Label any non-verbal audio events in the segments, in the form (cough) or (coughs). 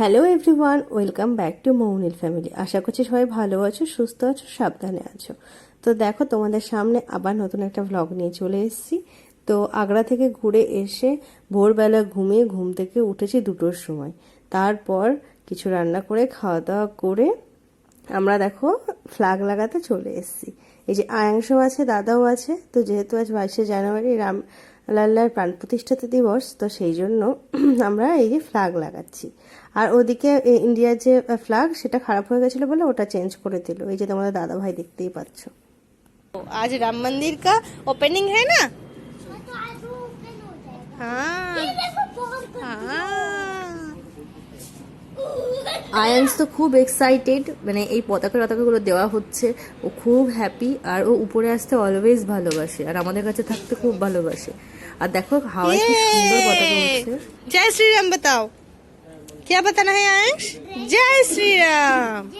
Hello everyone welcome back to Mounil family আশা করছি সবাই ভালো আছো, সুস্থ আছো, সাবধানে আছো। তো দেখো, তোমাদের সামনে আবার নতুন একটা ভ্লগ নিয়ে চলে এসেছি। তো আগ্রা থেকে ঘুরে এসে ভোরবেলা ঘুমিয়ে ঘুম থেকে উঠেছি দুটোর সময়। তারপর কিছু রান্না করে খাওয়া দাওয়া করে আমরা দেখো ফ্ল্যাগ লাগাতে চলে এসেছি। এই যে আয়াংশ আছে, দাদাও আছে। তো যেহেতু আজ বাইশে জানুয়ারি, রাম লাল্লার প্রাণ প্রতিষ্ঠাতা দিবস তো সেই জন্য (clears throat) আমরা এই যে ফ্ল্যাগ লাগাচ্ছি আর ওদিকে এ- ইন্ডিয়ার যে ফ্ল্যাগ সেটা খারাপ হয়ে গেছিলো বলে ওটা চেঞ্জ করে দিল এই যে তোমাদের দাদা ভাই দেখতেই পাচ্ছ आज राम मंदिर का ओपनिंग है ना तो आज वो ओपन हो जाएगा हाँ ये देखो बहुत আয়ান্স তো খুব এক্সাইটেড মানে এই পতাকা পতাকাগুলো দেওয়া হচ্ছে ও খুব হ্যাপি আর ও উপরে আসতে অলওয়েজ ভালোবাসে আর আমাদের কাছে থাকতে খুব ভালোবাসে और देखो हवाई सुंदर जय श्री राम बताओ। क्या बताना है आयुष जय श्री राम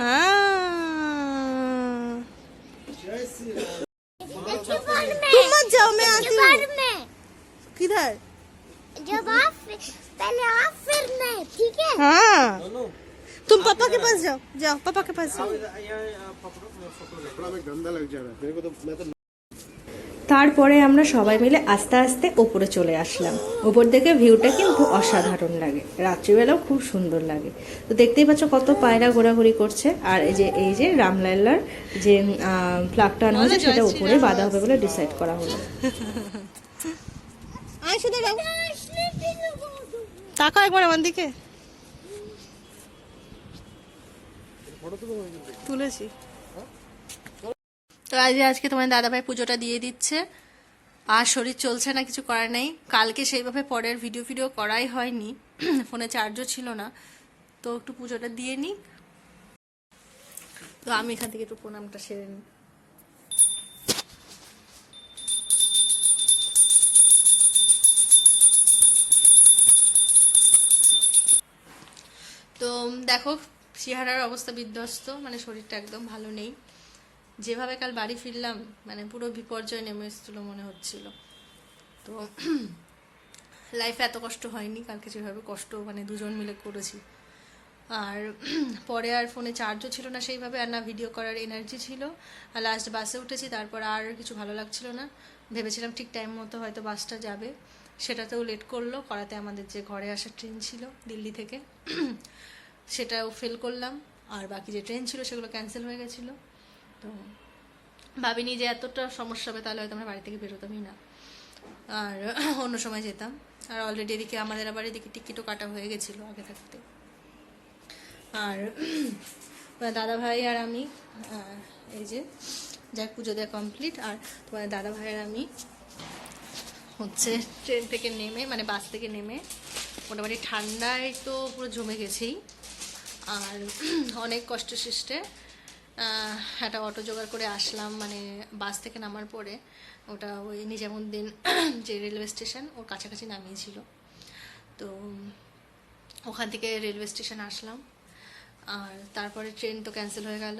हाँ। तुम मत जाओ मैं आती हूँ। किधर? जब आप पहले आप फिर मैं ठीक है? हाँ। तुम पापा के पास जाओ जाओ पापा के पास जाओ। गंदा लग जा रहा है। मेरे को तो मैं तो তারপরে আমরা সবাই মিলে আস্তে আস্তে ওপরে চলে আসলাম। ওপর দেখে ভিউটা কিন্তু অসাধারণ লাগে। রাত্রিবেলাও খুব সুন্দর লাগে। তো দেখতেই পাচ্ছ কত পায়রা ঘোরাঘুরি করছে। আর এই যে এই যে রামলাল্লার যে ফ্লাগটা আনা হয়েছে সেটা উপরে বাঁধা হবে বলে ডিসাইড করা হলো। একবার আমার দিকে। তুলেছি। তো আজ আজকে তোমার দাদাভাই পুজোটা দিয়ে দিচ্ছে। আর শরীর চলছে না, কিছু করার নেই। কালকে সেইভাবে পরের ভিডিও ভিডিও করাই হয়নি। (clears throat) ফোনে চার্জও ছিল না। তো একটু পুজোটা দিয়ে নিই। তো আমি এখান থেকে একটু প্রণামটা সেরে নিই। তো দেখো সিহারার অবস্থা বিধ্বস্ত। মানে শরীরটা একদম ভালো নেই। যেভাবে কাল বাড়ি ফিরলাম মানে পুরো বিপর্যয় নেমে এসেছিল মনে হচ্ছিল। তো লাইফে এত কষ্ট হয়নি, কালকে যেভাবে কষ্ট মানে দুজন মিলে করেছি। আর পরে আর ফোনে চার্জও ছিল না সেইভাবে, আর না ভিডিও করার এনার্জি ছিল। আর লাস্ট বাসে উঠেছি, তারপর আর কিছু ভালো লাগছিল না। ভেবেছিলাম ঠিক টাইম মতো হয়তো বাসটা যাবে। সেটাতেও লেট করল, করাতে আমাদের যে ঘরে আসার ট্রেন ছিল দিল্লি থেকে, সেটাও ফেল করলাম। আর বাকি যে ট্রেন ছিল, সেগুলো ক্যান্সেল হয়ে গেছিল। তো ভাবিনি যে এতটা সমস্যা হবে, তাহলে হয়তো আমরা বাড়ি থেকে বেরোতামই না। আর অন্য সময় যেতাম। আর অলরেডি এদিকে আমাদের আবার এদিকে টিকিটও কাটা হয়ে গেছিল আগে থাকতে। আর দাদা ভাই আর আমি এই যে যাই পুজো দেওয়া কমপ্লিট আর তোমার দাদা ভাই আর আমি হচ্ছে ট্রেন থেকে নেমে মানে বাস থেকে নেমে মোটামুটি ঠান্ডায় তো পুরো জমে গেছেই। আর অনেক কষ্ট সৃষ্টে একটা অটো জোগাড় করে আসলাম মানে বাস থেকে নামার পরে। ওটা ওই নিজামুদ্দিন (clears throat) যে রেলওয়ে স্টেশন, ওর কাছাকাছি নামিয়েছিল। তো ওখান থেকে রেলওয়ে স্টেশন আসলাম। আর তারপরে ট্রেন তো ক্যান্সেল হয়ে গেল।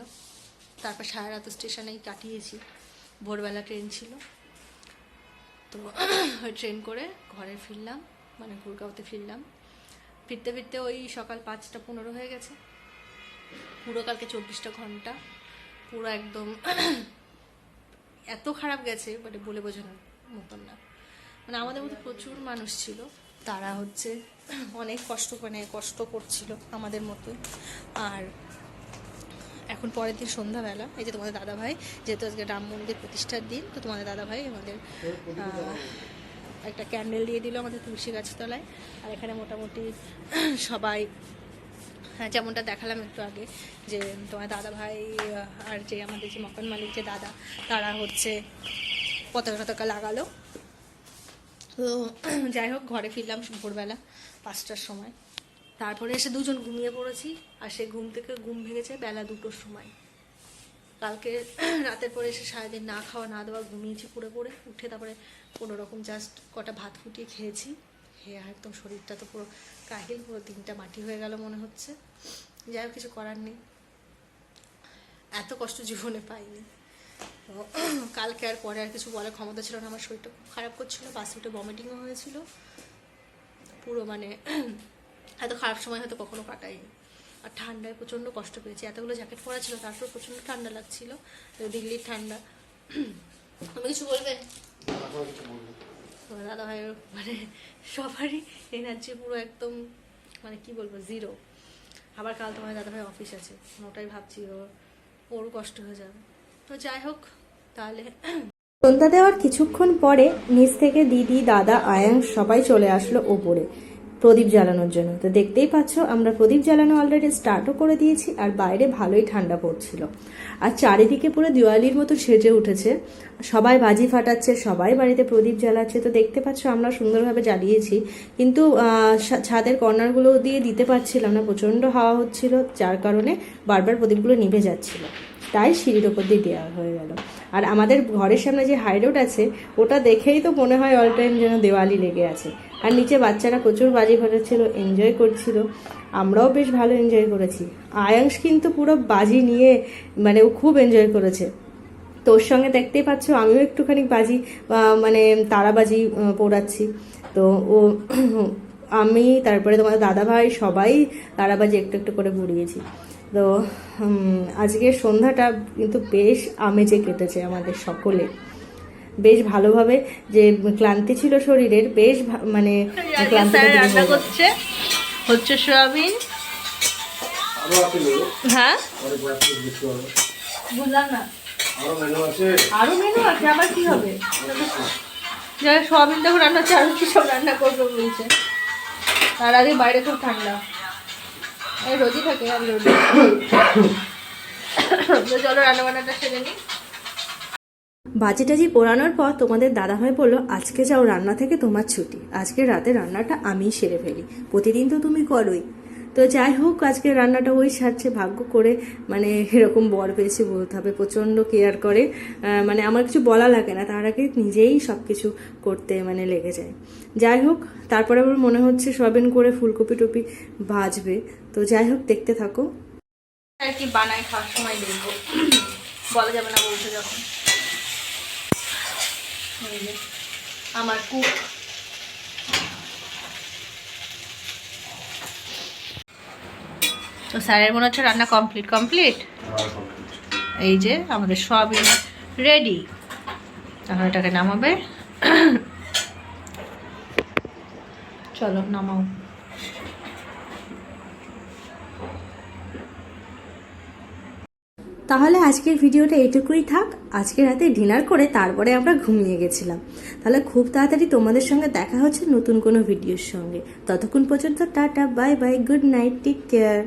তারপর সারা রাত স্টেশনেই কাটিয়েছি। ভোরবেলা ট্রেন ছিল। তো (clears throat) ওই ট্রেন করে ঘরে ফিরলাম মানে গুরগাঁওতে ফিরলাম। ফিরতে ফিরতে ওই সকাল পাঁচটা পনেরো হয়ে গেছে। পুরো কালকে চব্বিশটা ঘণ্টা। পুরো একদম (clears throat) এত খারাপ গেছে মানে বলে বোঝানোর মতন না। মানে আমাদের মধ্যে প্রচুর মানুষ ছিল। তারা হচ্ছে (clears throat) অনেক কষ্ট মানে কষ্ট করছিল আমাদের মতোই। আর এখন পরের দিন সন্ধ্যাবেলা, এই যে তোমাদের দাদা ভাই যেহেতু আজকে রাম মন্দির প্রতিষ্ঠার দিন, তো তোমাদের দাদা ভাই আমাদের একটা ক্যান্ডেল দিয়ে দিল আমাদের তুলসী গাছতলায়। আর এখানে মোটামুটি (clears throat) সবাই যেমনটা দেখালাম একটু আগে যে তোমার দাদা ভাই আর যে আমাদের যে মকান মালিক যে দাদা, তারা হচ্ছে পতাকা টতাকা লাগালো। তো (clears throat) যাই হোক, ঘরে ফিরলাম ভোরবেলা পাঁচটার সময়। তারপরে এসে দুজন ঘুমিয়ে পড়েছি, আর সে ঘুম থেকে ঘুম ভেঙেছে বেলা দুটোর সময়। কালকে (clears throat) রাতের পরে এসে সারাদিন না খাওয়া, না দেওয়া, ঘুমিয়েছি পড়ে পড়ে। উঠে তারপরে কোনো রকম জাস্ট কটা ভাত ফুটিয়ে খেয়েছি। আর একদম শরীরটা তো পুরো কাহিল, পুরো দিনটা মাটি হয়ে গেল মনে হচ্ছে। যাই হোক, কিছু করার নেই। এত কষ্ট জীবনে পাইনি। তো কালকে আর পরে আর কিছু বলার ক্ষমতা ছিল না, আমার শরীরটা খুব খারাপ করছিল, বাসে উঠে ভমিটিংও হয়েছিল। পুরো মানে এত খারাপ সময় হয়তো কখনো কাটাইনি। আর ঠান্ডায় প্রচণ্ড কষ্ট পেয়েছি। এতগুলো জ্যাকেট পরা ছিল, তারপর প্রচণ্ড ঠান্ডা লাগছিল। দিল্লির ঠান্ডা। তুমি কিছু বলবে? তোমার দাদা ভাইয়ের মানে সবারই এনার্জি পুরো একদম মানে কি বলব জিরো আবার কাল তোমার দাদা ভাই অফিস আছে ওটাই ভাবছি ওর ওর কষ্ট হয়ে যাবে। তো যাই হোক, তাহলে সন্ধ্যা দেওয়ার কিছুক্ষণ পরে নিচ থেকে দিদি, দাদা আয়াং সবাই চলে আসলো ওপরে। প্রদীপ জ্বালানোর জন্য। তো দেখতেই পাচ্ছ, আমরা প্রদীপ জ্বালানো অলরেডি স্টার্টও করে দিয়েছি, আর বাইরে ভালোই ঠান্ডা পড়ছিল। আর চারিদিকে পুরো দিওয়ালির মতো সেজে উঠেছে। সবাই বাজি ফাটাচ্ছে, সবাই বাড়িতে প্রদীপ জ্বালাচ্ছে। তো দেখতে পাচ্ছ, আমরা সুন্দরভাবে জ্বালিয়েছি। কিন্তু ছাদের কর্নারগুলো দিয়ে দিতে পারছিলাম না, প্রচণ্ড হাওয়া হচ্ছিল, যার কারণে বারবার প্রদীপগুলো নিভে যাচ্ছিল। তাই সিঁড়ির ওপর দিয়ে দেওয়া হয়ে গেল। আর আমাদের ঘরের সামনে যে হাই রোড আছে, ওটা দেখেই তো মনে হয় অল টাইম যেন দেওয়ালি লেগে আছে। আর নিচে বাচ্চারা প্রচুর বাজি ফাটাচ্ছিল এনজয় করছিল। আমরাও বেশ ভালো এনজয় করেছি। আয়াংশ কিন্তু পুরো বাজি নিয়ে মানে ও খুব এনজয় করেছে। তোর সঙ্গে দেখতেই পাচ্ছ, আমিও একটুখানি বাজি মানে তারাবাজি পোড়াচ্ছি। তো ও, আমি, তারপরে তোমাদের দাদাভাই সবাই তারাবাজি একটু একটু করে পুড়িয়েছি। তো আজকের সন্ধ্যাটা কিন্তু বেশ আমেজে কেটেছে আমাদের সকলে। বেশ ভালোভাবে যে ক্লান্তি ছিল শরীরের বেশ ভা- মানে হয়ে গেছে। করছে। হচ্ছে সোয়াবিন। হ্যাঁ? বুঝলাম না। আরও মেনু আছে। আরও মেনু আছে আবার কি হবে? যারা সোয়াবিন দেখো রান্না হচ্ছে আরও কি সব রান্না করব বলছে। তার আগে বাইরে খুব ঠান্ডা। এই রোদই থাকে আর রোদই। (coughs) চলো রান্না বান্নাটা সেরে নিই। বাজি টাজি পোড়ানোর পর তোমাদের দাদাভাই বলল, আজকে যাও রান্না থেকে তোমার ছুটি। আজকে রাতে রান্নাটা আমিই সেরে ফেলি। প্রতিদিন তো তুমি করোই। তো যাই হোক, আজকে রান্নাটা ওই সারছে, ভাগ্য করে মানে এরকম বর পেয়েছি বলতে হবে, প্রচণ্ড কেয়ার করে। মানে আমার কিছু বলা লাগে না, তার আগে নিজেই সব কিছু করতে মানে লেগে যায়। যাই হোক, তারপরে আবার মনে হচ্ছে সয়াবিন করে ফুলকপি টপি ভাজবে। তো যাই হোক, দেখতে থাকো। আর কি বানাই খাওয়ার সময় দেখব। বলা যাবে না বলতে যখন। আমার কুক। তো স্যারের মনে হচ্ছে রান্না কমপ্লিট কমপ্লিট? এই যে, আমাদের সবই রেডি। তাহলে এটাকে নামাবে। চলো, নামাও। তাহলে আজকের ভিডিওটা এটুকুই থাক। আজকে রাতে ডিনার করে তারপরে আমরা ঘুমিয়ে গেছিলাম। তাহলে খুব তাড়াতাড়ি তোমাদের সঙ্গে দেখা হচ্ছে নতুন কোনো ভিডিওর সঙ্গে। ততক্ষণ পর্যন্ত tata, bye bye, good night, take care.